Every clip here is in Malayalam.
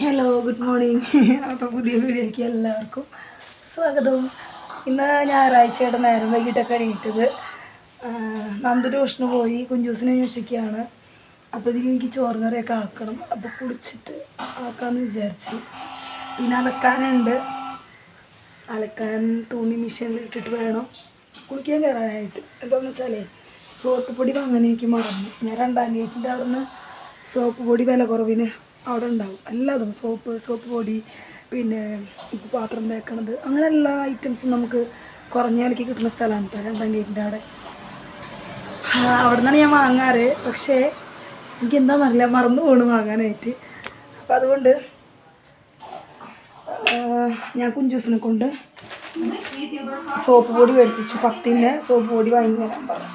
ഹലോ ഗുഡ് മോർണിംഗ് അപ്പോൾ പുതിയ വീഡിയോയിലേക്ക് എല്ലാവർക്കും സ്വാഗതം. ഇന്ന് ഞായറാഴ്ചയുടെ നേരം വൈകിട്ടൊക്കെ എണീറ്റത്. നന്ദു ട്യൂഷന് പോയി കുഞ്ചൂസിനെ അന്വേഷിക്കുകയാണ്. അപ്പോഴത്തേക്കും എനിക്ക് ചോറ് കറിയൊക്കെ ആക്കണം. അപ്പോൾ കുടിച്ചിട്ട് ആക്കാമെന്ന് വിചാരിച്ചു. പിന്നെ അലക്കാനുണ്ട്. അലക്കാൻ തുണി മെഷീനിൽ ഇട്ടിട്ട് വേണം. കുളിക്കാൻ കയറാനായിട്ട്. എന്താണെന്ന് വെച്ചാലേ സോപ്പ് പൊടി വാങ്ങാൻ എനിക്ക് മറന്നു. ഞാൻ രണ്ടാം ഗേറ്റിന്റെ അവിടെ നിന്ന് സോപ്പ് പൊടി വില കുറവിന് അവിടെ ഉണ്ടാവും. എല്ലാതും സോപ്പ് സോപ്പ് പൊടി പിന്നെ പാത്രം തേക്കണത് അങ്ങനെ എല്ലാ ഐറ്റംസും നമുക്ക് കുറഞ്ഞ വിലയ്ക്ക് കിട്ടുന്ന സ്ഥലമാണ് കേട്ടോ രണ്ടാം ഗേറ്റിന്റെ അവിടെ. അവിടെ നിന്നാണ് ഞാൻ വാങ്ങാറ്. പക്ഷേ എനിക്ക് എന്താണെന്നറിയില്ല മറന്നു പോകണം വാങ്ങാനായിട്ട്. അപ്പം അതുകൊണ്ട് ഞാൻ കുഞ്ചൂസിനെ കൊണ്ട് സോപ്പ് പൊടി മേടിപ്പിച്ചു. പത്തിന്റെ സോപ്പ് പൊടി വാങ്ങി വരാൻ പറഞ്ഞു.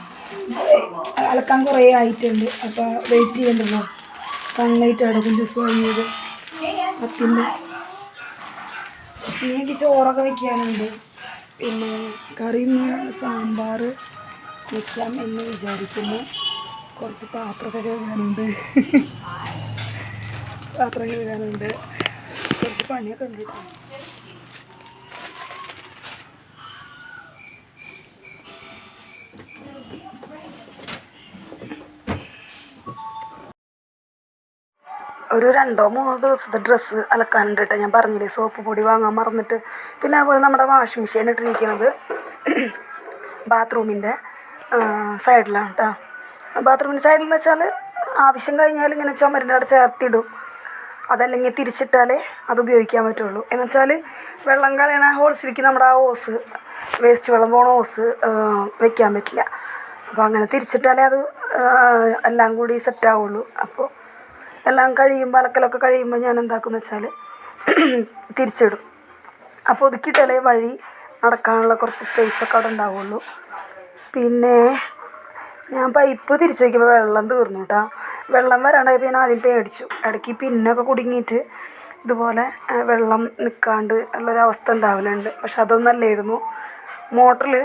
അലക്കാൻ കുറേ ആയിട്ടുണ്ട്. അപ്പോൾ വെയിറ്റ് ചെയ്യണ്ടല്ലോ. സൺലൈറ്റ് ആണ് ജ്യൂസ് വാങ്ങിയത്. പത്തിന്റെ ഇനി എനിക്ക് ചോറൊക്കെ വെക്കാനുണ്ട്. പിന്നെ കറി സാമ്പാർ വെക്കാം എന്ന് വിചാരിക്കുന്നു. കുറച്ച് പാത്രമൊക്കെ കഴുകാനുണ്ട്. പാത്രം കഴുകാനുണ്ട്. കുറച്ച് പണിയൊക്കെ ഉണ്ട് കേട്ടോ. ഒരു രണ്ടോ മൂന്നോ ദിവസത്തെ ഡ്രസ്സ് അലക്കാനുണ്ട് കേട്ടോ ഞാൻ പറഞ്ഞില്ലേ സോപ്പ് പൊടി വാങ്ങാൻ മറന്നിട്ട്. പിന്നെ അതുപോലെ നമ്മുടെ വാഷിംഗ് മെഷീൻ ഇട്ടിരിക്കുന്നത് ബാത്റൂമിന്റെ സൈഡിലാണ് കേട്ടോ ബാത്റൂമിന്റെ സൈഡിൽ എന്ന് വെച്ചാൽ ആവശ്യം കഴിഞ്ഞാൽ ഇങ്ങനെ ചുമരിന്റെ അവിടെ ചേർത്തിടും. അതല്ലെങ്കിൽ തിരിച്ചിട്ടാലേ അത് ഉപയോഗിക്കാൻ പറ്റുള്ളൂ. എന്ന് വെച്ചാൽ വെള്ളം കളയണ ഹോൾസിലേക്ക് നമ്മുടെ ആ ഓസ് വേസ്റ്റ് വെള്ളം പോണ ഓസ് വെക്കാൻ പറ്റില്ല. അപ്പോൾ അങ്ങനെ തിരിച്ചിട്ടാലേ അത് എല്ലാം കൂടി സെറ്റ് ആവുള്ളൂ. അപ്പോൾ എല്ലാം കഴിയുമ്പോൾ അലക്കലൊക്കെ കഴിയുമ്പോൾ ഞാൻ എന്താക്കുമെന്ന് വെച്ചാൽ തിരിച്ചിടും. അപ്പോൾ ഒതുക്കിയിട്ടല്ലേ വഴി നടക്കാനുള്ള കുറച്ച് സ്പേസൊക്കെ അവിടെ ഉണ്ടാവുള്ളൂ. പിന്നെ ഞാൻ പൈപ്പ് തിരിച്ചു വയ്ക്കുമ്പോൾ വെള്ളം തീർന്നു കേട്ടോ. വെള്ളം വരാണ്ടായപ്പോൾ ഞാൻ ആദ്യം പേടിച്ചു. ഇടയ്ക്ക് പിന്നൊക്കെ കുടുങ്ങിയിട്ട് ഇതുപോലെ വെള്ളം നിൽക്കാണ്ട് ഉള്ളൊരവസ്ഥ ഉണ്ടാവലുണ്ട്. പക്ഷെ അതൊന്നല്ലായിരുന്നു. മോട്ടറിൽ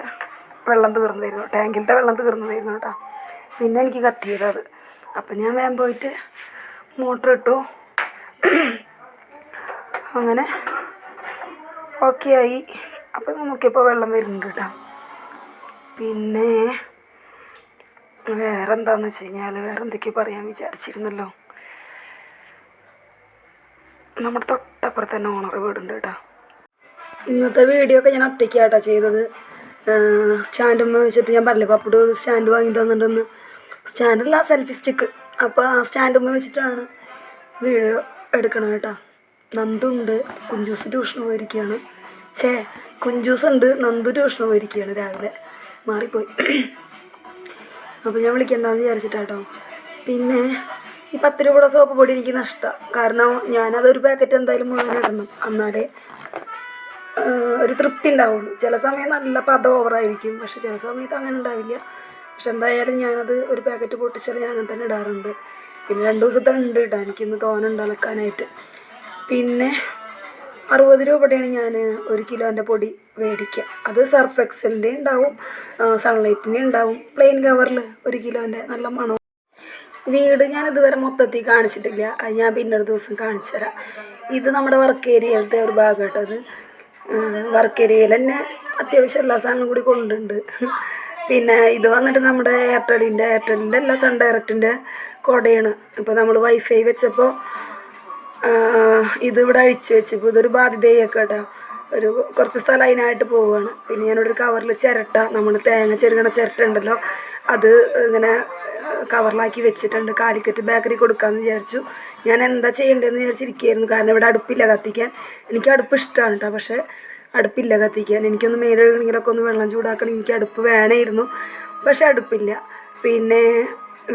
വെള്ളം തീർന്നതായിരുന്നു. ടാങ്കിലത്തെ വെള്ളം തീർന്നതായിരുന്നു കേട്ടോ. പിന്നെ എനിക്ക് കത്തിയത് അത്. അപ്പം ഞാൻ വേഗം പോയിട്ട് മോട്ടർ ഇട്ടു അങ്ങനെ ഓക്കെ ആയി. അപ്പം നമുക്കിപ്പോൾ വെള്ളം വരുന്നുണ്ട് കേട്ടോ പിന്നെ വേറെ എന്താണെന്ന് വെച്ച് കഴിഞ്ഞാൽ വേറെ എന്തൊക്കെയോ പറയാൻ വിചാരിച്ചിരുന്നല്ലോ. നമ്മുടെ തൊട്ടപ്പുറത്ത് തന്നെ ഓണർ വീടുണ്ട് കേട്ടോ ഇന്നത്തെ വീഡിയോ ഒക്കെ ഞാൻ ഒറ്റയ്ക്കാട്ടോ ചെയ്തത്. സ്റ്റാൻഡ് വെച്ചിട്ട് ഞാൻ പറഞ്ഞില്ലേ പപ്പട് സ്റ്റാൻഡ് വാങ്ങി തന്നിട്ടുണ്ടെന്ന് സ്റ്റാൻഡല്ല സെൽഫി സ്റ്റിക്ക് അപ്പോൾ ആ സ്റ്റാൻഡുമ്മ വെച്ചിട്ടാണ് വീഡിയോ എടുക്കണം കേട്ടോ. നന്ദുണ്ട് കുഞ്ചൂസ് ട്യൂഷന് പോയിരിക്കുകയാണ്. ഛേ കുഞ്ചൂസ് ഉണ്ട്. നന്ദു ട്യൂഷന് പോയിരിക്കുകയാണ് രാവിലെ. മാറിപ്പോയി. അപ്പോൾ ഞാൻ വിളിക്കണ്ടെന്ന് വിചാരിച്ചിട്ടാട്ടോ പിന്നെ ഈ പത്ത് രൂപയുടെ സോപ്പ് പൊടി എനിക്ക് നഷ്ടമാണ് കാരണം ഞാനതൊരു പാക്കറ്റ് എന്തായാലും മുഴുവൻ ഇടണം. എന്നാലേ ഒരു തൃപ്തി ഉണ്ടാവുള്ളൂ. ചില സമയം നല്ല പദം ഓവറായിരിക്കും പക്ഷെ ചില സമയത്ത് അങ്ങനെ ഉണ്ടാവില്ല. പക്ഷെ എന്തായാലും ഞാനത് ഒരു പാക്കറ്റ് പൊട്ടിച്ചാൽ ഞാൻ അങ്ങനെ തന്നെ ഇടാറുണ്ട്. പിന്നെ രണ്ട് ദിവസത്തെ ഉണ്ട് ഇടാൻ എനിക്കിന്ന് തോനുണ്ട് അലക്കാനായിട്ട്. പിന്നെ അറുപത് രൂപയുടെയാണ് ഞാൻ ഒരു കിലോന്റെ പൊടി മേടിക്കുക. അത് സർഫ് എക്സലിന്റെ ഉണ്ടാവും സൺലൈറ്റിന്റെ ഉണ്ടാവും പ്ലെയിൻ കവറിൽ ഒരു കിലോന്റെ നല്ല മണവും. വീട് ഞാൻ ഇതുവരെ മൊത്തത്തിൽ കാണിച്ചിട്ടില്ല. അത് ഞാൻ പിന്നൊരു ദിവസം കാണിച്ചു തരാം. ഇത് നമ്മുടെ വർക്ക് ഏരിയയിലത്തെ ഒരു ഭാഗമായിട്ടത് കേട്ടോ വർക്ക് ഏരിയയിൽ തന്നെ അത്യാവശ്യം എല്ലാ സാധനവും കൂടി കൊണ്ടുണ്ട്. പിന്നെ ഇത് വന്നിട്ട് നമ്മുടെ എയർടെലിന്റെ എയർടെലിന്റെ അല്ല സൺ ഡയറക്റ്റിന്റെ കൊടയാണ്. ഇപ്പോൾ നമ്മൾ വൈഫൈ വെച്ചപ്പോൾ ഇത് ഇവിടെ അഴിച്ചു വെച്ചപ്പോൾ ഇതൊരു ബാധ്യതയൊക്കെ കേട്ടോ ഒരു കുറച്ച് സ്ഥലം അതിനായിട്ട് പോവുകയാണ് പിന്നെ ഞാനിവിടെ ഒരു കവറിൽ ചിരട്ട നമ്മൾ തേങ്ങ ചെറുകണ ചിരട്ട ഉണ്ടല്ലോ അത് ഇങ്ങനെ കവറിലാക്കി വെച്ചിട്ടുണ്ട്. കാലിക്കറ്റ് ബേക്കറി കൊടുക്കാമെന്ന് വിചാരിച്ചു. ഞാൻ എന്താ ചെയ്യേണ്ടതെന്ന് വിചാരിച്ചിരിക്കുകയായിരുന്നു. കാരണം ഇവിടെ അടുപ്പില്ല കത്തിക്കാൻ. എനിക്ക് അടുപ്പ് ഇഷ്ടമാണ് കേട്ടോ പക്ഷേ അടുപ്പില്ല കത്തിക്കാൻ. എനിക്കൊന്ന് മേലെഴുകണമെങ്കിലൊക്കെ ഒന്ന് വെള്ളം ചൂടാക്കണം. എനിക്ക് അടുപ്പ് വേണമായിരുന്നു പക്ഷെ അടുപ്പില്ല. പിന്നെ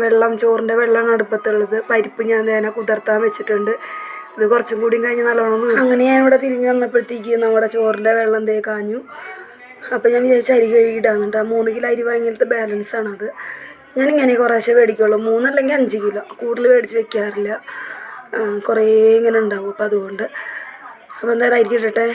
വെള്ളം ചോറിന്റെ വെള്ളമാണ് അടുപ്പത്തുള്ളത്. പരിപ്പ് ഞാൻ തേന കുതിർത്താൻ വെച്ചിട്ടുണ്ട്. ഇത് കുറച്ചും കൂടി കഴിഞ്ഞ് നല്ലോണം അങ്ങനെ ഞാൻ ഇവിടെ തിരിഞ്ഞ് വന്നപ്പോഴത്തേക്ക് നമ്മുടെ ചോറിന്റെ വെള്ളം തേ കാഞ്ഞു. അപ്പോൾ ഞാൻ വിചാരിച്ച അരി കഴുകിയിടാന്നുണ്ട് ആ മൂന്ന് കിലോ അരി വാങ്ങിയത്തെ ബാലൻസ് ആണത് ഞാനിങ്ങനെ കുറേശ്ശെ മേടിക്കുള്ളൂ. മൂന്നല്ലെങ്കിൽ അഞ്ച് കിലോ. കൂടുതൽ മേടിച്ച് വെക്കാറില്ല. കുറേ ഇങ്ങനെ ഉണ്ടാവും. അപ്പോൾ അതുകൊണ്ട്. അപ്പോൾ എന്തായാലും അരി ഇടട്ടെ?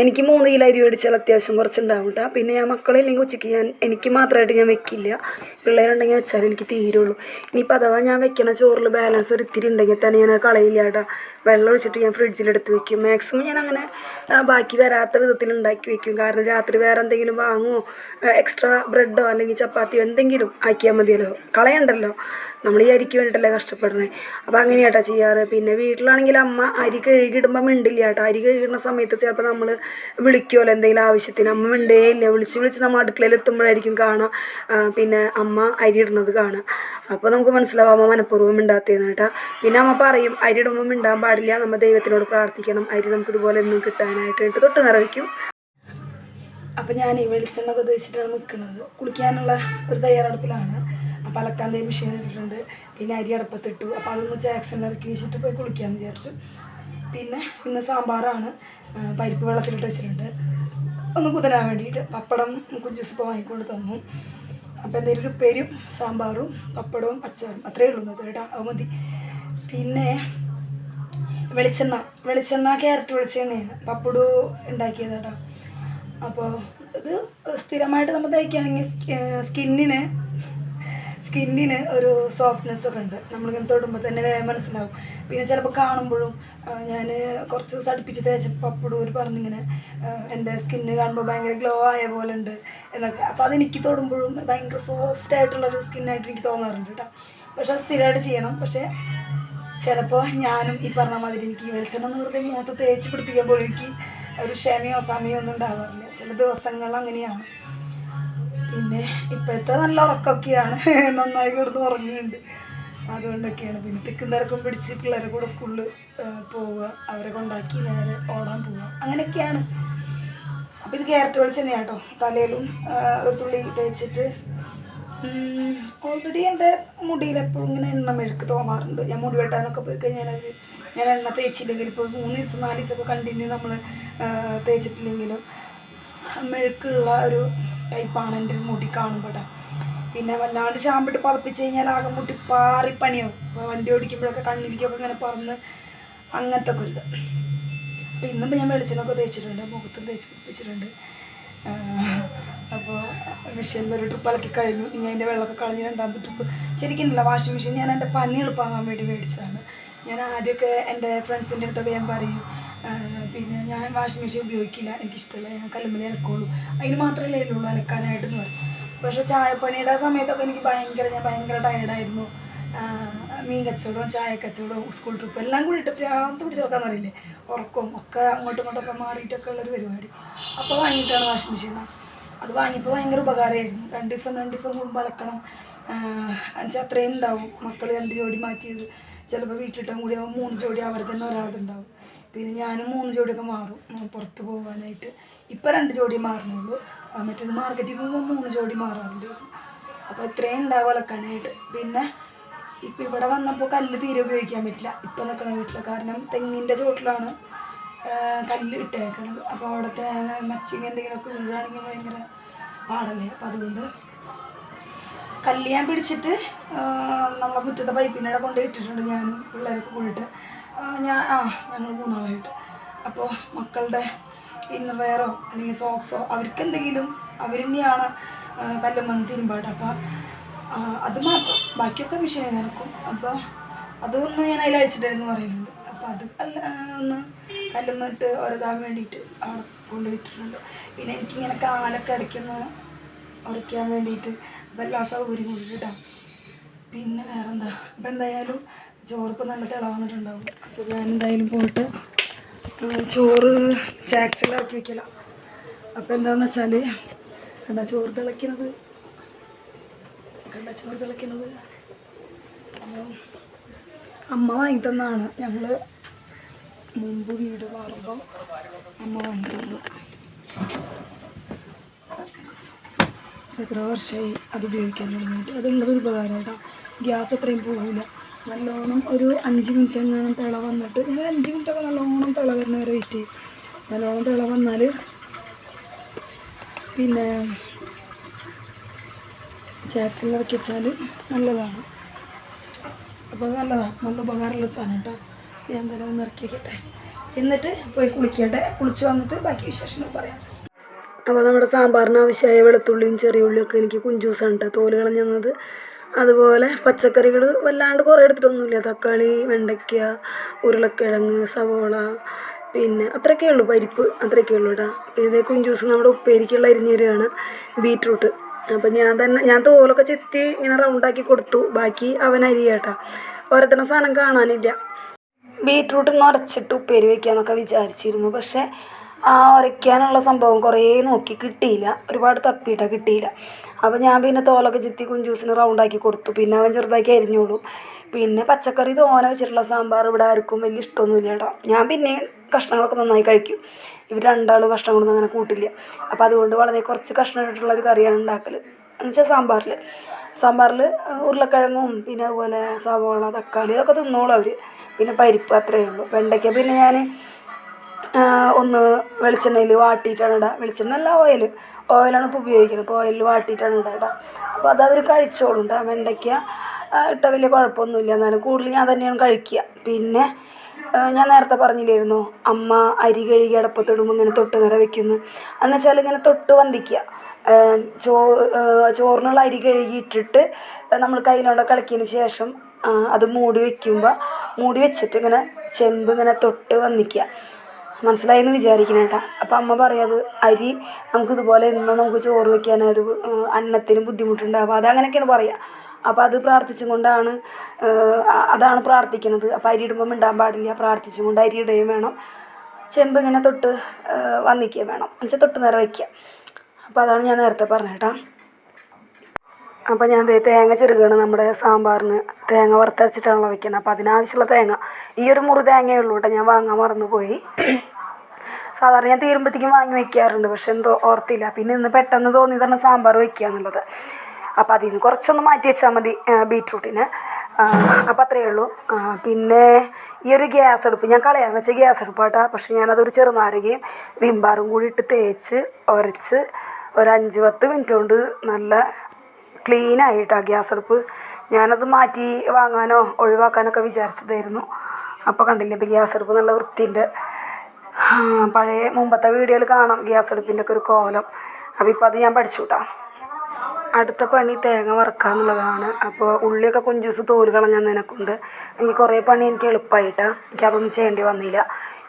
എനിക്ക് മൂന്ന് കിലോ അരി മേടിച്ചാൽ അത്യാവശ്യം കുറച്ചുണ്ടാവും കേട്ടോ പിന്നെ ഞാൻ മക്കളില്ലെങ്കിൽ ഉച്ചയ്ക്ക് ഞാൻ എനിക്ക് മാത്രമായിട്ട് ഞാൻ വെക്കില്ല. പിള്ളേരുണ്ടെങ്കിൽ വെച്ചാൽ എനിക്ക് തീരുള്ളൂ. ഇനിയിപ്പോൾ അഥവാ ഞാൻ വെക്കണ ചോറിൽ ബാലൻസ് ഒരു ഇത്തിരി ഉണ്ടെങ്കിൽ തന്നെ ഞാൻ കളയില്ല കേട്ടോ വെള്ളം ഒഴിച്ചിട്ട് ഞാൻ ഫ്രിഡ്ജിലെടുത്ത് വെക്കും. മാക്സിമം ഞാൻ അങ്ങനെ ബാക്കി വരാത്ത വിധത്തിൽ ഉണ്ടാക്കി വെക്കും. കാരണം രാത്രി വേറെ എന്തെങ്കിലും വാങ്ങുമോ എക്സ്ട്രാ ബ്രെഡോ അല്ലെങ്കിൽ ചപ്പാത്തിയോ എന്തെങ്കിലും ആക്കിയാൽ മതിയല്ലോ. കളയണ്ടല്ലോ. നമ്മൾ ഈ അരിക്ക് വേണ്ടിയിട്ടല്ലേ കഷ്ടപ്പെടുന്നത്. അപ്പോൾ അങ്ങനെയാട്ടാ ചെയ്യാറ്. പിന്നെ വീട്ടിലാണെങ്കിൽ അമ്മ അരി കഴുകിയിടുമ്പോൾ മിണ്ടില്ല കേട്ടോ അരി കഴുകുന്ന സമയത്ത് ചിലപ്പോൾ നമ്മൾ വിളിക്കുമല്ലോ എന്തെങ്കിലും ആവശ്യത്തിന്. അമ്മ മിണ്ടേ ഇല്ല. വിളിച്ച് വിളിച്ച് നമ്മൾ അടുക്കളയിൽ എത്തുമ്പോഴായിരിക്കും കാണാം. പിന്നെ അമ്മ അരി ഇടുന്നത് കാണാം. അപ്പോൾ നമുക്ക് മനസ്സിലാവും അമ്മ മനഃപൂർവം മിണ്ടാത്തേന്ന് കേട്ടോ. പിന്നെ അമ്മ പറയും അരി ഇടുമ്പോൾ മിണ്ടാൻ പാടില്ല. നമ്മൾ ദൈവത്തിനോട് പ്രാർത്ഥിക്കണം. അരി നമുക്ക് ഇതുപോലെ ഒന്നും കിട്ടാനായിട്ട് തൊട്ട് നിറവയ്ക്കും അപ്പം ഞാൻ ഈ വെളിച്ചെണ്ണ ഒക്കെ നിൽക്കുന്നത്. കുളിക്കാനുള്ള ഒരു തയ്യാറെടുപ്പിലാണ്. അപ്പം അലക്കാൻ തേ മെഷീൻ ഇട്ടിട്ടുണ്ട്. പിന്നെ അരി അടപ്പത്തിട്ടു. അപ്പോൾ അതൊന്ന് ജാക്സൺ ഇറക്കി വെച്ചിട്ട് പോയി കുളിക്കാമെന്ന് വിചാരിച്ചു. പിന്നെ ഇന്ന് സാമ്പാറാണ്. പരിപ്പ് വെള്ളത്തിലിട്ട് വെച്ചിട്ടുണ്ട്. ഒന്ന് കുതിരാൻ വേണ്ടിയിട്ട് പപ്പടം കുഞ്ചൂസ് ഇപ്പോൾ വാങ്ങിക്കൊണ്ട് തന്നു. അപ്പോൾ എന്തെങ്കിലും ഒരു ഉപ്പേരും സാമ്പാറും പപ്പടവും അച്ചാറും. അത്രയേ ഉള്ളൂ ഇന്നത്തെ കേട്ടോ മതി. പിന്നെ വെളിച്ചെണ്ണ. വെളിച്ചെണ്ണ ക്യാരറ്റ് വെളിച്ചെണ്ണയാണ്. പപ്പടു ഉണ്ടാക്കിയത് കേട്ടോ അപ്പോൾ ഇത് സ്ഥിരമായിട്ട് നമ്മൾ തയ്ക്കുകയാണെങ്കിൽ സ്കിന്നിന് സ്കിന്നിന് ഒരു സോഫ്റ്റ്നെസ് ഒക്കെ ഉണ്ട്. നമ്മളിങ്ങനെ തൊടുമ്പോൾ തന്നെ വേഗം മനസ്സിലാവും. പിന്നെ ചിലപ്പോൾ കാണുമ്പോഴും ഞാൻ കുറച്ച് ദിവസം അടുപ്പിച്ച് തേച്ചപ്പോൾ ഒരു പറഞ്ഞിങ്ങനെ എന്റെ സ്കിന്ന് കാണുമ്പോൾ ഭയങ്കര ഗ്ലോ ആയ പോലെ ഉണ്ട് എന്നൊക്കെ. അപ്പോൾ അതെനിക്ക് തൊടുമ്പോഴും ഭയങ്കര സോഫ്റ്റ് ആയിട്ടുള്ളൊരു സ്കിന്നായിട്ട് എനിക്ക് തോന്നാറുണ്ട് കേട്ടോ. പക്ഷെ സ്ഥിരമായിട്ട് ചെയ്യണം. പക്ഷേ ചിലപ്പോൾ ഞാനും ഈ പറഞ്ഞ മാതിരി എനിക്ക് വെളിച്ചെണ്ണ വെറുതെ മുഖത്ത് തേച്ച് പിടിപ്പിക്കുമ്പോൾ എനിക്ക് ഒരു ക്ഷമയോ സമയമോ ഒന്നും ഉണ്ടാവാറില്ല. ചില ദിവസങ്ങൾ അങ്ങനെയാണ്. പിന്നെ ഇപ്പോഴത്തെ നല്ല ഉറക്കമൊക്കെയാണ്. നന്നായി കിടന്ന് ഉറങ്ങുന്നുണ്ട്. അതുകൊണ്ടൊക്കെയാണ്. പിന്നെ തിക്കും തിരക്കും പിടിച്ച് പിള്ളേരെ കൂടെ സ്കൂളിൽ പോവുക. അവരെ കൊണ്ടാക്കി നേരെ ഓടാൻ പോവുക. അങ്ങനെയൊക്കെയാണ്. അപ്പോൾ ഇത് ക്യാരറ്റ് വെളിച്ചെണ്ണ കേട്ടോ. തലയിലും ഒരു തുള്ളി തേച്ചിട്ട് ഓൾറെഡി എന്റെ മുടിയിൽ എപ്പോഴും ഇങ്ങനെ എണ്ണ മെഴുക്ക് തോന്നാറുണ്ട്. ഞാൻ മുടി വെട്ടാനൊക്കെ പോയി കഴിഞ്ഞാൽ അത് ഞാൻ എണ്ണ തേച്ചില്ലെങ്കിൽ ഇപ്പോൾ മൂന്ന് ദിവസം നാല് ദിവസമൊക്കെ കണ്ടിന്യൂ നമ്മൾ തേച്ചിട്ടില്ലെങ്കിലും മെഴുക്കുള്ള ഒരു ടൈപ്പാണ് എന്റെ മുടി കാണുമ്പോട്ടെ പിന്നെ വല്ലാണ്ട് ഷാമ്പിട്ട് പറപ്പിച്ച് കഴിഞ്ഞാൽ ആകെ മുട്ടി പാറി പണിയാവും. അപ്പോൾ വണ്ടി ഓടിക്കുമ്പോഴൊക്കെ കണ്ണിരിക്കൊക്കെ ഇങ്ങനെ പറന്ന് അങ്ങനത്തെ ഒക്കെ ഇത്. അപ്പോൾ ഇന്നിപ്പോൾ ഞാൻ വെളിച്ചെണ്ണൊക്കെ തേച്ചിട്ടുണ്ട് മുഖത്തും തേച്ച് പിടിപ്പിച്ചിട്ടുണ്ട്. അപ്പോൾ മെഷീനിൽ ഒരു ട്രിപ്പ് അലക്കി കഴിഞ്ഞു. ഇനി അതിന്റെ വെള്ളമൊക്കെ കളഞ്ഞ് രണ്ടാമത്തെ ട്രിപ്പ് ശരിക്കുണ്ടല്ല വാഷിംഗ് മെഷീൻ ഞാൻ എന്റെ പണി എളുപ്പമാകാൻ വേണ്ടി മേടിച്ചതാണ്. ഞാൻ ആദ്യമൊക്കെ എന്റെ ഫ്രണ്ട്സിന്റെ അടുത്തൊക്കെ ഞാൻ പറയും പിന്നെ ഞാൻ വാഷിംഗ് മെഷീൻ ഉപയോഗിക്കില്ല. എനിക്കിഷ്ടമല്ല ഞാൻ കല്ലുമ്മലേ അലക്കുള്ളൂ. അതിന് മാത്രമല്ലേ ഉള്ളൂ അലക്കാനായിട്ടെന്ന് പറയും. പക്ഷേ ചായപ്പണിയുടെ സമയത്തൊക്കെ എനിക്ക് ഭയങ്കര ഞാൻ ഭയങ്കര ടയർഡായിരുന്നു മീൻ കച്ചവടവും ചായ കച്ചവടവും സ്കൂൾ ട്രിപ്പ് എല്ലാം കൂടിയിട്ട് പ്രാന്ത് പിടിച്ച് നോക്കാൻ അറിയില്ലേ? ഉറക്കവും ഒക്കെ അങ്ങോട്ടും ഇങ്ങോട്ടൊക്കെ മാറിയിട്ടൊക്കെ ഉള്ളൊരു പരിപാടി. അപ്പോൾ വാങ്ങിയിട്ടാണ് വാഷിംഗ് മെഷീൻ അത് വാങ്ങിയപ്പോൾ ഭയങ്കര ഉപകാരമായിരുന്നു രണ്ട് ദിവസം രണ്ട് ദിവസം മുമ്പ് അലക്കണം. എന്നുവെച്ചാൽ അത്രയും ഉണ്ടാവും. മക്കൾ രണ്ട് ജോഡി മാറ്റിയത്. ചിലപ്പോൾ വീട്ടിലിട്ടും കൂടി ആവും മൂന്ന് ജോഡി അവർ തന്നെ ഒരാളുണ്ടാവും പിന്നെ ഞാനും മൂന്ന് ജോഡിയൊക്കെ മാറും. പുറത്ത് പോകാനായിട്ട് ഇപ്പം രണ്ട് ജോഡി മാറണുള്ളൂ. ആ, മറ്റേത് മാർക്കറ്റിൽ പോകുമ്പോൾ മൂന്ന് ജോഡി മാറാറുണ്ട്. അപ്പോൾ ഇത്രയും ഉണ്ടാവും അലക്കാനായിട്ട് പിന്നെ ഇപ്പം ഇവിടെ വന്നപ്പോൾ കല്ല് തീരെ ഉപയോഗിക്കാൻ പറ്റില്ല. ഇപ്പം നിൽക്കണ വീട്ടിൽ കാരണം തെങ്ങിന്റെ ചോട്ടിലാണ് കല്ല് ഇട്ടേക്കണത്. അപ്പോൾ അവിടുത്തെ മച്ചിങ് എന്തെങ്കിലുമൊക്കെ വീഴുകയാണെങ്കിൽ ഭയങ്കര പാടല്ലേ? അപ്പം അതുകൊണ്ട് കല്ല് ഞാൻ പിടിച്ചിട്ട് നമ്മളെ മുറ്റത്തെ പൈപ്പിന്റെ കൊണ്ടുപോയി ഇട്ടിട്ടുണ്ട് ഞാനും പിള്ളേരൊക്കെ കൂടിയിട്ട്. ആ, ഞാൻ ആ ഞങ്ങൾ മൂന്നാളായിട്ട്. അപ്പോൾ മക്കളുടെ ഇന്നർ വെയറോ അല്ലെങ്കിൽ സോക്സോ അവർക്ക് എന്തെങ്കിലും അവർ തന്നെയാണ് കല്ലുമ്മന്ന് തിരുമ്പാട്ട്. അപ്പോൾ അത് മാത്രം. ബാക്കിയൊക്കെ വിഷയം നടക്കും. അപ്പോൾ അതൊന്നും ഞാൻ അതിൽ അഴിച്ചിട്ടായിരുന്നു പറയുന്നുണ്ട്. അപ്പോൾ അത് കല്ല ആ, ഒന്ന് കല്ലുമ്മിട്ട് ഒരതാൻ വേണ്ടിയിട്ട് അവിടെ കൊണ്ടുപോയിട്ടുണ്ട് പിന്നെ എനിക്കിങ്ങനെ കാലൊക്കെ അടയ്ക്കുന്ന ഉറയ്ക്കാൻ വേണ്ടിയിട്ട് അപ്പോൾ എല്ലാ സൗകര്യങ്ങളും കിട്ടാം. പിന്നെ വേറെന്താ? അപ്പം എന്തായാലും ചോറിപ്പോൾ നല്ല തിള വന്നിട്ടുണ്ടാവും അപ്പോൾ ഞാൻ എന്തായാലും പോയിട്ട് ചോറ് ചാക്സിലാക്കി വയ്ക്കല അപ്പോൾ എന്താണെന്ന് വെച്ചാൽ കണ്ട ചോറ് തിളയ്ക്കുന്നത് കണ്ട ചോറ് തിളയ്ക്കുന്നത് അമ്മ വാങ്ങി തന്നാണ്. ഞങ്ങൾ മുമ്പ് വീട് മാറുമ്പോൾ അമ്മ വാങ്ങി തന്നത്. എത്ര വർഷമായി അത് ഉപയോഗിക്കാൻ തുടങ്ങിയിട്ട്. അതുള്ളത് ഒരു ഉപകാരം കേട്ടോ ഗ്യാസ് അത്രയും പോകില്ല നല്ലോണം ഒരു അഞ്ച് മിനിറ്റ് എങ്ങാനും തിള വന്നിട്ട് ഞാൻ അഞ്ച് മിനിറ്റൊക്കെ നല്ലോണം തിള വരുന്ന വരെ വെയിറ്റ് ചെയ്യും. നല്ലോണം തിള വന്നാൽ പിന്നെ ചാക്സിൽ ഇറക്കി നല്ലതാണ്. അപ്പോൾ അത് നല്ലതാണ് നല്ല ഉപകാരമുള്ള സാധനം കേട്ടോ ഞാൻ എന്തായാലും ഒന്ന് ഇറക്കി വെക്കട്ടെ. എന്നിട്ട് പോയി കുളിക്കട്ടെ. കുളിച്ച് വന്നിട്ട് ബാക്കി വിശേഷങ്ങൾ പറയാം. അപ്പോൾ നമ്മുടെ സാമ്പാറിന് ആവശ്യമായ വെളുത്തുള്ളിയും ചെറിയ ഉള്ളിയൊക്കെ എനിക്ക് കുഞ്ചൂസാണ് കേട്ടോ തോൽ കളഞ്ഞത് അതുപോലെ പച്ചക്കറികൾ വല്ലാണ്ട് കുറേ എടുത്തിട്ടൊന്നുമില്ല. തക്കാളി വെണ്ടയ്ക്ക ഉരുളക്കിഴങ്ങ് സവോള പിന്നെ അത്രയൊക്കെ ഉള്ളൂ. പരിപ്പ് അത്രയൊക്കെ ഉള്ളൂ കേട്ടോ പിന്നെ ഇതേ കുഞ്ചൂസ് നമ്മുടെ ഉപ്പേരിക്കുള്ള അരിഞ്ഞരിയാണ് ബീറ്റ്റൂട്ട്. അപ്പം ഞാൻ തന്നെ ഞാൻ തോലൊക്കെ ചെത്തി ഇങ്ങനെ റൗണ്ടാക്കി കൊടുത്തു. ബാക്കി അവൻ അരിയാട്ടാ. ഓരോരുത്തരുടെ സാധനം കാണാനില്ല. ബീറ്റ്റൂട്ട് ഒന്ന് ഉപ്പേരി എന്നൊക്കെ വിചാരിച്ചിരുന്നു. പക്ഷേ ആ ഉരയ്ക്കാനുള്ള സംഭവം കുറേ നോക്കി കിട്ടിയില്ല. ഒരുപാട് തപ്പിയിട്ടാ കിട്ടിയില്ല. അപ്പോൾ ഞാൻ പിന്നെ തോലൊക്കെ ചെത്തി കുഞ്ചൂസിന് റൗണ്ടാക്കി കൊടുത്തു. പിന്നെ അവൻ ചെറുതാക്കി അരിഞ്ഞോളൂ. പിന്നെ പച്ചക്കറി തോന വെച്ചിട്ടുള്ള സാമ്പാർ ഇവിടെ ആർക്കും വലിയ ഇഷ്ടമൊന്നുമില്ല കേട്ടോ. ഞാൻ പിന്നെ കഷ്ണങ്ങളൊക്കെ നന്നായി കഴിക്കും. ഇവർ രണ്ടാളും കഷ്ണങ്ങളൊന്നും അങ്ങനെ കൂട്ടില്ല. അപ്പോൾ അതുകൊണ്ട് വളരെ കുറച്ച് കഷ്ണം ഇട്ടിട്ടുള്ള ഒരു കറിയാണ് ഉണ്ടാക്കൽ എന്നുവെച്ചാൽ സാമ്പാറിൽ സാമ്പാറിൽ ഉരുളക്കിഴങ്ങും പിന്നെ അതുപോലെ സവോള തക്കാളി ഇതൊക്കെ തിന്നോളും അവർ പിന്നെ പരിപ്പ് അത്രയേ ഉള്ളൂ. വെണ്ടയ്ക്ക പിന്നെ ഞാൻ ഒന്ന് വെളിച്ചെണ്ണയിൽ വാട്ടിയിട്ടാണ് ഇടുക വെളിച്ചെണ്ണ അല്ല ഓയിൽ ഓയിലാണ് ഇപ്പോൾ ഉപയോഗിക്കുന്നത്. അപ്പോൾ ഓയിലിൽ വാട്ടിയിട്ടാണ് ഇടുക ഇടുക അപ്പോൾ അത് അവർ കഴിച്ചോളും കേട്ടോ വെണ്ടയ്ക്ക ഇട്ട വലിയ കുഴപ്പമൊന്നുമില്ല. എന്നാലും കൂടുതൽ ഞാൻ തന്നെയാണ് കഴിക്കുക. പിന്നെ ഞാൻ നേരത്തെ പറഞ്ഞില്ലായിരുന്നു. അമ്മ അരി കഴുകി അടപ്പത്തിടുമ്പോൾ ഇങ്ങനെ തൊട്ട് നിറ വെക്കുന്നു. എന്ന് വെച്ചാൽ ഇങ്ങനെ തൊട്ട് വന്ദിക്കുക. ആ, ചോറ് ചോറിനുള്ള അരി കഴുകിയിട്ടിട്ട് നമ്മൾ കയ്യിലോണ്ട് കളിക്കിയതിന് ശേഷം അത് മൂടി വയ്ക്കുമ്പോൾ മൂടി വെച്ചിട്ട് ഇങ്ങനെ ചെമ്പ് ഇങ്ങനെ തൊട്ട് വന്നിക്കുക മനസ്സിലായി എന്ന് വിചാരിക്കണം കേട്ടോ അപ്പം അമ്മ പറയാത് അരി നമുക്കിതുപോലെ ഇന്ന് നമുക്ക് ചോറ് വെക്കാനൊരു അന്നത്തിനും ബുദ്ധിമുട്ടുണ്ടാവും. അത് അങ്ങനെയൊക്കെയാണ് പറയുക അപ്പോൾ അത് പ്രാർത്ഥിച്ചും കൊണ്ടാണ് അതാണ് പ്രാർത്ഥിക്കുന്നത് അപ്പോൾ അരി ഇടുമ്പോൾ മിണ്ടാൻ പാടില്ല. പ്രാർത്ഥിച്ചും കൊണ്ട് അരി ഇടുകയും വേണം. ചെമ്പ് ഇങ്ങനെ തൊട്ട് വന്നിക്കുകയും വേണം. എന്നുവെച്ചാൽ തൊട്ട് നേരെ വയ്ക്കുക അപ്പോൾ അതാണ് ഞാൻ നേരത്തെ പറഞ്ഞേട്ടാ അപ്പോൾ ഞാൻ തേങ്ങ ചെറുകയാണ് നമ്മുടെ സാമ്പാറിന് തേങ്ങ വറുത്തരച്ചിട്ടാണല്ലോ വെക്കുന്നത്. അപ്പോൾ അതിനാവശ്യമുള്ള തേങ്ങ. ഈ ഒരു മുറി തേങ്ങയേ ഉള്ളൂ കേട്ടോ ഞാൻ വാങ്ങാൻ മറന്നുപോയി. സാധാരണ ഞാൻ തീരുമ്പോഴത്തേക്കും വാങ്ങി വെക്കാറുണ്ട് പക്ഷെ എന്തോ ഓർത്തില്ല. പിന്നെ ഇന്ന് പെട്ടെന്ന് തോന്നിയതാണ് സാമ്പാർ വെക്കുക എന്നുള്ളത്. അപ്പോൾ അതിൽ നിന്ന് കുറച്ചൊന്ന് മാറ്റി വെച്ചാൽ മതി ആ, ബീറ്റ്റൂട്ടിന്. അപ്പോൾ അത്രയേ ഉള്ളൂ. പിന്നെ ഈ ഒരു ഗ്യാസ് അടുപ്പ് ഞാൻ കളയാൻ വെച്ച ഗ്യാസ് അടുപ്പാട്ടാ പക്ഷെ ഞാനതൊരു ചെറുനാരകയും വിമ്പാറും കൂടി ഇട്ട് തേച്ച് ഉരച്ച് ഒരു അഞ്ച് പത്ത് മിനിറ്റ് കൊണ്ട് നല്ല ക്ലീൻ ആയിട്ടാ ഗ്യാസ് അടുപ്പ്. ഞാനത് മാറ്റി വാങ്ങാനോ ഒഴിവാക്കാനൊക്കെ വിചാരിച്ചതായിരുന്നു. അപ്പോൾ കണ്ടില്ലേ ഇപ്പോൾ ഗ്യാസ് അടുപ്പ് നല്ല വൃത്തിയുണ്ട്. ആ, പഴയ മുമ്പത്തെ വീഡിയോയിൽ കാണാം ഗ്യാസ് അടുപ്പിന്റെ ഒക്കെ ഒരു കോലം. അപ്പോൾ ഇപ്പോൾ അത് ഞാൻ പഠിച്ചു കേട്ടോ അടുത്ത പണി തേങ്ങ വറുക്കുക എന്നുള്ളതാണ്. അപ്പോൾ ഉള്ളിയൊക്കെ കുഞ്ചൂസ് തോൽ കളഞ്ഞതിനെ കൊണ്ട് എനിക്ക് കുറേ പണി എനിക്ക് എളുപ്പമായിട്ടാണ് എനിക്കതൊന്നും ചെയ്യേണ്ടി വന്നില്ല.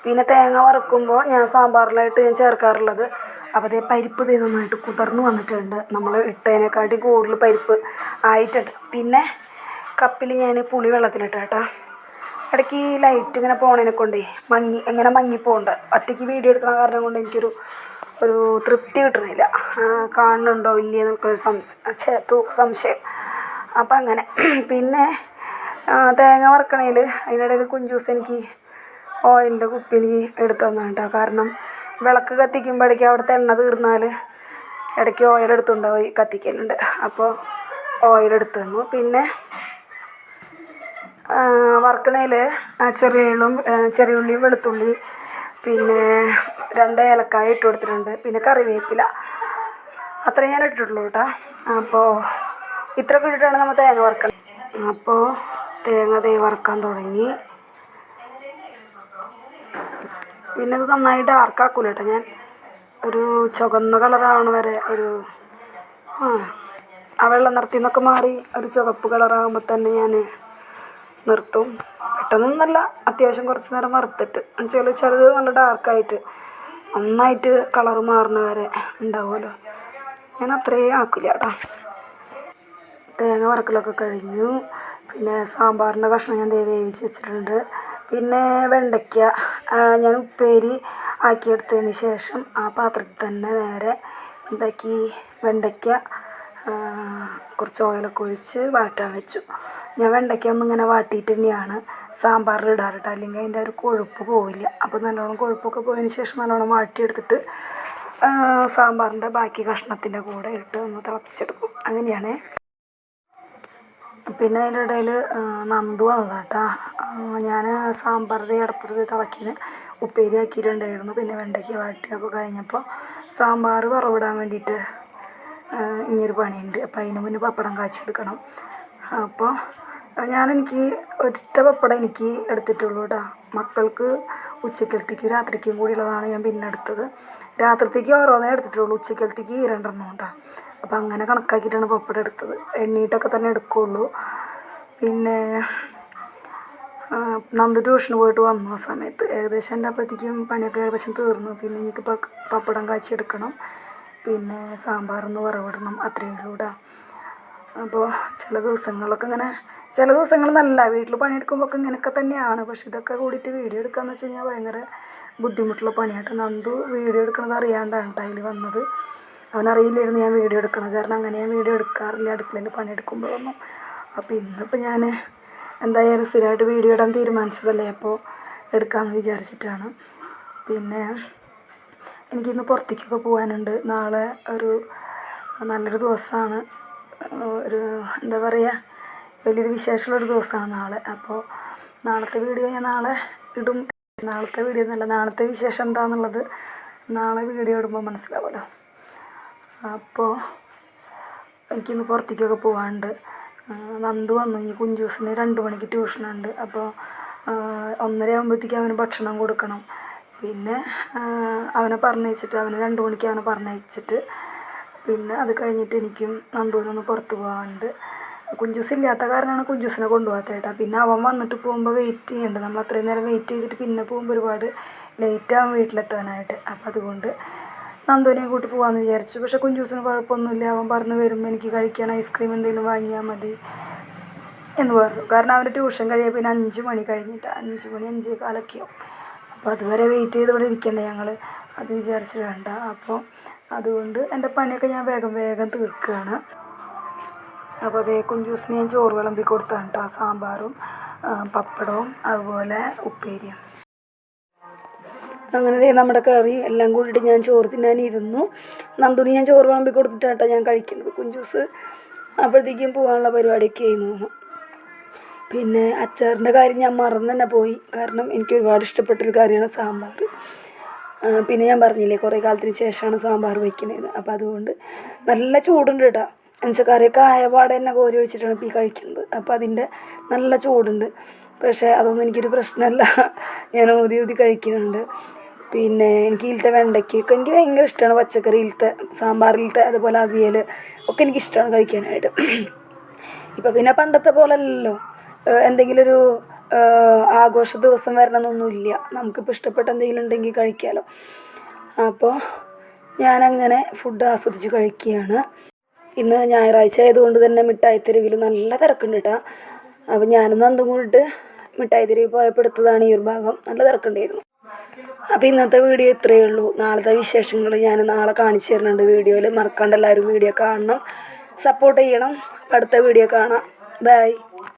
പിന്നെ തേങ്ങ വറുക്കുമ്പോൾ ഞാൻ സാമ്പാറിലായിട്ട് ഞാൻ ചേർക്കാറുള്ളത്. അപ്പോൾ അതേ പരിപ്പ് തേ നന്നായിട്ട് കുതിർന്ന് വന്നിട്ടുണ്ട്. നമ്മൾ ഇട്ടതിനെക്കാട്ടി കൂടുതൽ പരിപ്പ് ആയിട്ടുണ്ട്. പിന്നെ കപ്പിൽ ഞാൻ പുളി വെള്ളത്തിലിട്ട കേട്ടോ ഇടയ്ക്ക് ഈ ലൈറ്റ് ഇങ്ങനെ പോണതിനെ കൊണ്ടേ മങ്ങി ഇങ്ങനെ മങ്ങിപ്പോണ്ട്. ഒറ്റയ്ക്ക് വീഡിയോ എടുക്കുന്ന കാരണം കൊണ്ട് എനിക്കൊരു ഒരു തൃപ്തി കിട്ടുന്നില്ല കാണുന്നുണ്ടോ ഇല്ലേ എന്നൊക്കെ സംശയം സംശയം. അപ്പം അങ്ങനെ. പിന്നെ തേങ്ങ വറക്കണേൽ അതിനിടയിൽ കുഞ്ചൂസ് എനിക്ക് ഓയിലിന്റെ കുപ്പി എനിക്ക് എടുത്തു കേട്ടോ കാരണം വിളക്ക് കത്തിക്കുമ്പോഴേക്കും അവിടുത്തെ എണ്ണ തീർന്നാൽ ഇടയ്ക്ക് ഓയിൽ കത്തിക്കലുണ്ട് അപ്പോൾ ഓയിൽ എടുത്തു തന്നു. പിന്നെ വറക്കണേൽ ചെറിയ ഉള്ളും ചെറിയ വെളുത്തുള്ളി പിന്നെ രണ്ട് ഏലക്കായ ഇട്ട് കൊടുത്തിട്ടുണ്ട്. പിന്നെ കറിവേപ്പില. അത്രയും ഞാൻ ഇട്ടിട്ടുള്ളൂ കേട്ടോ. അപ്പോൾ ഇത്രയൊക്കെ ഇട്ടിട്ടാണ് നമ്മൾ തേങ്ങ വറുക്കണം. അപ്പോൾ തേങ്ങ തേ വറുക്കാൻ തുടങ്ങി. പിന്നെ ഇത് നന്നായി ഡാർക്കാക്കൂല കേട്ടോ ഞാൻ. ഒരു ചുവന്ന കളറാണ് വരെ ഒരു ആ ആ വെള്ളം നിറത്തിൽ നിന്നൊക്കെ മാറി ഒരു ചുവപ്പ് കളറാകുമ്പോൾ തന്നെ ഞാൻ നിർത്തും. പെട്ടെന്നൊന്നുമല്ല അത്യാവശ്യം കുറച്ച് നേരം വറുത്തിട്ട്. എന്നുവെച്ചാൽ ചിലത് നല്ല ഡാർക്കായിട്ട് നന്നായിട്ട് കളർ മാറുന്ന വരെ ഉണ്ടാവുമല്ലോ. ഞാൻ അത്രയും ആക്കില്ല കേട്ടോ. തേങ്ങ വറക്കലൊക്കെ കഴിഞ്ഞു. പിന്നെ സാമ്പാറിന്റെ കഷ്ണം ഞാൻ വേവിച്ച് വെച്ചിട്ടുണ്ട്. പിന്നെ വെണ്ടയ്ക്ക ഞാൻ ഉപ്പേരി ആക്കിയെടുത്തതിന് ശേഷം ആ പാത്രത്തിൽ തന്നെ നേരെ എന്താക്കി? വെണ്ടയ്ക്ക കുറച്ച് ഓയിലൊക്കെ ഒഴിച്ച് വാട്ടാൻ വെച്ചു. ഞാൻ വെണ്ടയ്ക്ക ഒന്നും ഇങ്ങനെ വാട്ടിയിട്ട് തന്നെയാണ് സാമ്പാറിൽ ഇടാറ് അല്ലെങ്കിൽ അതിന്റെ ഒരു കൊഴുപ്പ് പോവില്ല. അപ്പോൾ നല്ലോണം കൊഴുപ്പൊക്കെ പോയതിന് ശേഷം നല്ലോണം വാട്ടിയെടുത്തിട്ട് സാമ്പാറിന്റെ ബാക്കി കഷ്ണത്തിന്റെ കൂടെ ഇട്ട് ഒന്ന് തിളപ്പിച്ചെടുക്കും. അങ്ങനെയാണ്. പിന്നെ അതിന്റെ ഇടയിൽ നന്ദു വന്നതാട്ടാ. ഞാൻ സാമ്പാറിന്റെ അടപ്പുറത്ത് തിളക്കിന് ഉപ്പേരി ആക്കിയിട്ടുണ്ടായിരുന്നു. പിന്നെ വെണ്ടയ്ക്ക് വാട്ടിയൊക്കെ കഴിഞ്ഞപ്പോൾ സാമ്പാർ വറവിടാൻ വേണ്ടിയിട്ട് ഇങ്ങനൊരു പണിയുണ്ട്. അപ്പോൾ അതിന് മുന്നേ പപ്പടം കാച്ചെടുക്കണം അപ്പോൾ ഞാൻ എനിക്ക് ഒറ്റ പപ്പടം എനിക്ക് എടുത്തിട്ടുള്ളൂ കേട്ടോ. മക്കൾക്ക് ഉച്ചക്കലത്തേക്ക് രാത്രിക്കും കൂടി ഉള്ളതാണ് ഞാൻ പിന്നെ എടുത്തത്. രാത്രിത്തേക്ക് ഓരോന്നേ എടുത്തിട്ടുള്ളൂ ഉച്ചക്കലത്തേക്ക് രണ്ടെണ്ണം കേട്ടോ അപ്പം അങ്ങനെ കണക്കാക്കിയിട്ടാണ് പപ്പടം എടുത്തത്. എണ്ണീട്ടൊക്കെ തന്നെ എടുക്കുകയുള്ളൂ പിന്നെ നന്ദു ട്യൂഷൻ പോയിട്ട് വന്നു ആ സമയത്ത്. ഏകദേശം എന്റെ അപ്പോഴത്തേക്കും പണിയൊക്കെ ഏകദേശം തീർന്നു. പിന്നെ എനിക്ക് പപ്പടം കാച്ചിയെടുക്കണം പിന്നെ സാമ്പാറൊന്ന് വറവിടണം. അത്രയേ കേട്ടോ. അപ്പോൾ ചില ദിവസങ്ങളിലൊക്കെ ഇങ്ങനെ ചില ദിവസങ്ങൾ നല്ല വീട്ടിൽ പണിയെടുക്കുമ്പോൾ ഒക്കെ ഇങ്ങനെയൊക്കെ തന്നെയാണ്. പക്ഷെ ഇതൊക്കെ കൂടിയിട്ട് വീഡിയോ എടുക്കാന്ന് വെച്ച് കഴിഞ്ഞാൽ ഭയങ്കര ബുദ്ധിമുട്ടുള്ള പണിയായിട്ട് നന്ദു വീഡിയോ എടുക്കണത് അറിയാണ്ടാണ് കേട്ടോ വന്നത്. അവനറിയില്ലായിരുന്നു ഞാൻ വീഡിയോ എടുക്കണം കാരണം അങ്ങനെ ഞാൻ വീഡിയോ എടുക്കാറില്ല. അടുക്കളയിൽ പണിയെടുക്കുമ്പോഴൊന്നും അപ്പോൾ ഇന്നിപ്പോൾ ഞാൻ എന്തായാലും സ്ഥിരമായിട്ട് വീഡിയോ ഇടാൻ തീരുമാനിച്ചതല്ലേ? അപ്പോൾ എടുക്കാമെന്ന് വിചാരിച്ചിട്ടാണ്. പിന്നെ എനിക്കിന്ന് പുറത്തേക്കൊക്കെ പോകാനുണ്ട് നാളെ ഒരു നല്ലൊരു ദിവസമാണ് ഒരു എന്താ പറയുക വലിയൊരു വിശേഷമുള്ളൊരു ദിവസമാണ് നാളെ. അപ്പോൾ നാളത്തെ വീഡിയോ ഞാൻ നാളെ ഇടും. നാളത്തെ വീഡിയോ എന്നല്ല നാളത്തെ വിശേഷം എന്താണെന്നുള്ളത് നാളെ വീഡിയോ ഇടുമ്പോൾ മനസ്സിലാവുമല്ലോ. അപ്പോൾ എനിക്കിന്ന് പുറത്തേക്കൊക്കെ പോകാനുണ്ട് നന്ദ് വന്നു. ഇനി കുഞ്ചൂസിന് രണ്ട് മണിക്ക് ട്യൂഷനുണ്ട്. അപ്പോൾ ഒന്നര ആകുമ്പോഴത്തേക്ക് അവന് ഭക്ഷണം കൊടുക്കണം. പിന്നെ അവനെ പറഞ്ഞയച്ചിട്ട് അവന് രണ്ട് മണിക്ക് അവനെ പറഞ്ഞയച്ചിട്ട് പിന്നെ അത് കഴിഞ്ഞിട്ട് എനിക്കും നന്ദുവിനൊന്ന് പുറത്ത് പോകാനുണ്ട് കുഞ്ചൂസ് ഇല്ലാത്ത കാരണമാണ് കുഞ്ചൂസിനെ കൊണ്ടുപോകാത്ത കേട്ടോ. പിന്നെ അവൻ വന്നിട്ട് പോകുമ്പോൾ വെയിറ്റ് ചെയ്യണ്ട. നമ്മൾ അത്രയും നേരം വെയിറ്റ് ചെയ്തിട്ട് പിന്നെ പോകുമ്പോൾ ഒരുപാട് ലേറ്റ് ആകും വീട്ടിലെത്താനായിട്ട്. അപ്പോൾ അതുകൊണ്ട് നന്ദുവിനെയും കൂട്ടി പോകാമെന്ന് വിചാരിച്ചു. പക്ഷേ കുഞ്ചൂസിന് കുഴപ്പമൊന്നുമില്ല. അവൻ പറഞ്ഞു വരുമ്പോൾ എനിക്ക് കഴിക്കാൻ ഐസ്ക്രീം എന്തെങ്കിലും വാങ്ങിയാൽ മതി എന്ന് പറഞ്ഞു. കാരണം അവന്റെ ട്യൂഷൻ കഴിയാൻ പിന്നെ അഞ്ച് മണി കഴിഞ്ഞിട്ട്. അഞ്ച് മണി അഞ്ചേ കാലൊക്കെയാവും അപ്പോൾ അതുവരെ വെയിറ്റ് ചെയ്ത് ഇവിടെ ഇരിക്കണ്ടേ ഞങ്ങൾ അത് വിചാരിച്ചിട്ട് വേണ്ട. അപ്പോൾ അതുകൊണ്ട് എന്റെ പണിയൊക്കെ ഞാൻ വേഗം വേഗം തീർക്കുകയാണ്. അപ്പോൾ അതേ കുഞ്ചൂസിന് ഞാൻ ചോറ് വിളമ്പി കൊടുത്താണ് കേട്ടോ സാമ്പാറും പപ്പടവും അതുപോലെ ഉപ്പേരിയും. അങ്ങനെ നമ്മുടെ കറി എല്ലാം കൂടിയിട്ട് ഞാൻ ചോറ് തിന്നാനിരുന്നു. നന്ദുനി ഞാൻ ചോറ് വിളമ്പി കൊടുത്തിട്ടാട്ടോ ഞാൻ കഴിക്കുന്നത്. കുഞ്ചൂസ് അപ്പോഴത്തേക്കും പോകാനുള്ള പരിപാടിയൊക്കെ ആയിരുന്നു. പിന്നെ അച്ചാറിന്റെ കാര്യം ഞാൻ മറന്നു തന്നെ പോയി. കാരണം എനിക്ക് ഒരുപാട് ഇഷ്ടപ്പെട്ടൊരു കാര്യമാണ് സാമ്പാർ. പിന്നെ ഞാൻ പറഞ്ഞില്ലേ കുറേ കാലത്തിന് ശേഷമാണ് സാമ്പാർ വയ്ക്കുന്നത്. അപ്പോൾ അതുകൊണ്ട് നല്ല ചൂടുണ്ട് കേട്ടോ എന്നുവെച്ചാൽ കറിയൊക്കെ ആയപാടെ തന്നെ കോരി ഒഴിച്ചിട്ടാണ് ഇപ്പോൾ ഈ കഴിക്കുന്നത്. അപ്പോൾ അതിന്റെ നല്ല ചൂടുണ്ട്. പക്ഷേ അതൊന്നും എനിക്കൊരു പ്രശ്നമല്ല ഞാൻ ഊതി ഊതി കഴിക്കുന്നുണ്ട്. പിന്നെ എനിക്ക് ഇലത്തെ വെണ്ടയ്ക്കൊക്കെ എനിക്ക് ഭയങ്കര ഇഷ്ടമാണ് പച്ചക്കറി ഇലത്തെ സാമ്പാറിലത്തെ അതുപോലെ അവിയൽ ഒക്കെ എനിക്ക് ഇഷ്ടമാണ് കഴിക്കാനായിട്ട്. ഇപ്പം പിന്നെ പണ്ടത്തെ പോലെ അല്ലല്ലോ എന്തെങ്കിലും ഒരു ആഘോഷ ദിവസം വരണമെന്നൊന്നുമില്ല. നമുക്കിപ്പോൾ ഇഷ്ടപ്പെട്ട എന്തെങ്കിലും ഉണ്ടെങ്കിൽ കഴിക്കാമല്ലോ അപ്പോൾ ഞാനങ്ങനെ ഫുഡ് ആസ്വദിച്ച് കഴിക്കുകയാണ്. ഇന്ന് ഞായറാഴ്ച ആയതുകൊണ്ട് തന്നെ മിഠായി തെരുവിൽ നല്ല തിരക്കുണ്ട് കേട്ടോ അപ്പോൾ ഞാനും നന്ദും കൂടിയിട്ട് മിഠായി തെരുവിൽ പോയപ്പോൾ എടുത്തതാണ് ഈ ഒരു ഭാഗം. നല്ല തിരക്കുണ്ടായിരുന്നു. അപ്പോൾ ഇന്നത്തെ വീഡിയോ ഇത്രയേ ഉള്ളൂ. നാളത്തെ വിശേഷങ്ങൾ ഞാൻ നാളെ കാണിച്ചു തരുന്നുണ്ട് വീഡിയോയിൽ മറക്കാണ്ട് എല്ലാവരും വീഡിയോ കാണണം. സപ്പോർട്ട് ചെയ്യണം. അടുത്ത വീഡിയോ കാണാം. ബൈ.